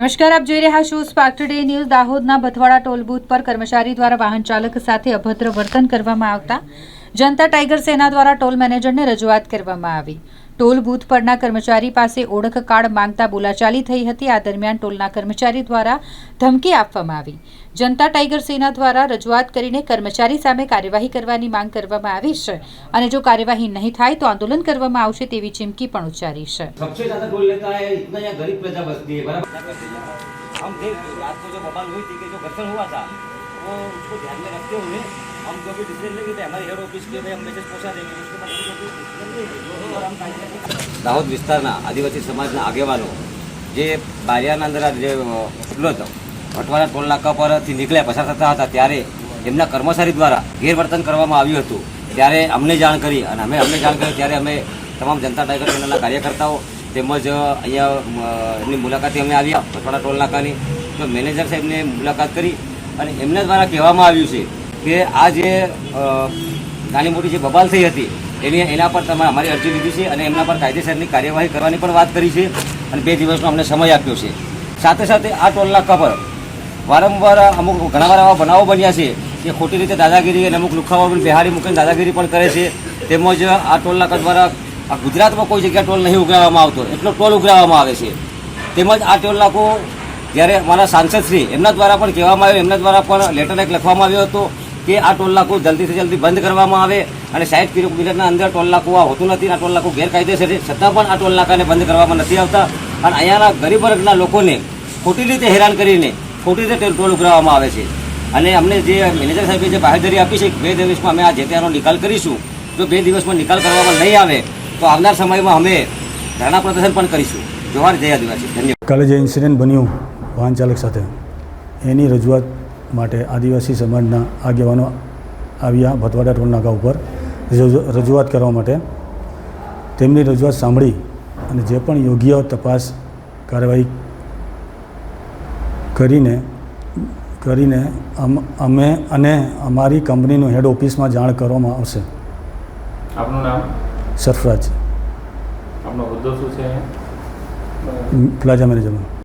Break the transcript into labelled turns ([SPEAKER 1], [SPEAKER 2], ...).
[SPEAKER 1] નમસ્કાર, આપ જોઈ રહ્યા છો સ્પાર્ક ટુડે ન્યૂઝ દાહોદના બથવાડા ટોલ બૂથ પર કર્મચારી દ્વારા વાહન ચાલક સાથે અભદ્ર વર્તન કરવામાં આવતા જનતા ટાઈગર સેના દ્વારા ટોલ મેનેજરને રજૂઆત કરવામાં આવી. ટોલ બૂથ પરના કર્મચારી પાસે ઓળખ કાર્ડ માંગતા બોલાચાલી થઈ હતી આ દરમિયાન ટોલના કર્મચારી દ્વારા ધમકી આપવામાં આવી જનતા ટાઈગર સેના દ્વારા રજૂઆત કરીને કર્મચારી સામે કાર્યવાહી કરવાની માંગ કરવામાં આવી છે અને જો કાર્યવાહી નહીં થાય તો આંદોલન કરવામાં આવશે તેવી ચીમકી પણ ઉચ્ચારી છે
[SPEAKER 2] सबसे ज्यादा टोल लेता है इतना यहाँ गरीब प्रजा बसती है बराबर हम थे रात को जो बवाल हुई थी कि जो घर्षण हुआ था वो उसको ध्यान में रखते हुए हम जो भी डिसीजन लेंगे तो हमारे हेड ऑफिस के भाई हम मैसेज पहुंचा देंगे उसके बाद हम जो भी decision लेंगे, और हम કાયદેસર- દાહોદ વિસ્તારના આદિવાસી સમાજના આગેવાનો જે બારિયાના અંદર આ જે ઉપલો હતો ભટવાડા ટોલ નાકા પરથી નીકળ્યા પસાર થતા હતા ત્યારે એમના કર્મચારી દ્વારા ગેરવર્તન કરવામાં આવ્યું હતું ત્યારે અમને જાણ કરી અને અમે અમને જાણ કરી ત્યારે અમે તમામ જનતા ટાઈગર સેનાના કાર્યકર્તાઓ તેમજ અહીંયા અ, એમની મુલાકાતે અમે આવ્યા ભટવાડા ટોલ નાકાની તો મેનેજર સાહેબને મુલાકાત કરી અને એમના દ્વારા કહેવામાં આવ્યું છે કે આ જે નાની મોટી જે બબાલ થઈ હતી, એની, એના પર તમારે અમારી અરજી લીધી છે અને એમના પર કાયદેસરની કાર્યવાહી કરવાની પણ વાત કરી છે અને બે દિવસનો અમને સમય આપ્યો છે. સાથે સાથે આ ટોલનાકા પર વારંવાર અમુક ઘણા વાર આવા બનાવો બન્યા છે કે ખોટી રીતે દાદાગીરી અને અમુક લુખાઓ પણ બિહારી મૂકીને દાદાગીરી પણ કરે છે. તેમજ આ ટોલનાકા દ્વારા આ ગુજરાતમાં કોઈ જગ્યાએ ટોલ નહીં ઉઘરાવવામાં આવતો, એટલો ટોલ ઉઘરાવવામાં આવે છે. તેમજ આ ટોલનાકો જ્યારે અમારા સાંસદશ્રી એમના દ્વારા પણ કહેવામાં આવ્યું, એમના દ્વારા પણ લેટર એક લખવામાં આવ્યો હતો કે આ ટોલનાકું જલ્દીથી જલ્દી બંધ કરવામાં આવે અને સાઠ કિલોમીટરના અંદર ટોલનાકું આ હોતું નથી આ ટોલનાકું ગેરકાયદેસર છે. છતાં પણ આ ટોલનાકાને બંધ કરવામાં નથી આવતા. અને અહીંયાના ગરીબ વર્ગના લોકોને ખોટી રીતે હેરાન કરીને ખોટી રીતે ટોલ ઉઘરાવવામાં આવે છે. અને અમને જે મેનેજર સાહેબે જે બાહેધરી આપી છે બે દિવસમાં અમે આ જે તેનો નિકાલ કરીશું. જો બે દિવસમાં નિકાલ કરવામાં નહીં આવે, તો આવનાર સમયમાં અમે ધરણા પ્રદર્શન પણ કરીશું. જોહાર જય આદિવાસી. ધન્યવાદ.
[SPEAKER 3] કાલે જે ઇન્સિડન્ટ બન્યું વાહન ચાલક સાથે, એની રજૂઆત માટે આદિવાસી સમાજના આગેવાનો આવ્યા ભતવાડા ટોલ નાકા ઉપર રજૂઆત કરવા માટે. તેમની રજૂઆત સાંભળી અને જે પણ યોગ્ય તપાસ કાર્યવાહી કરીને કરીને અમે અને અમારી કંપનીનું હેડ ઓફિસમાં જાણ કરવામાં આવશે.
[SPEAKER 4] આપનું નામ?
[SPEAKER 3] સરફરાજ.
[SPEAKER 4] આપનો હોદ્દો શું છે
[SPEAKER 3] પ્લાઝા મેનેજરમાં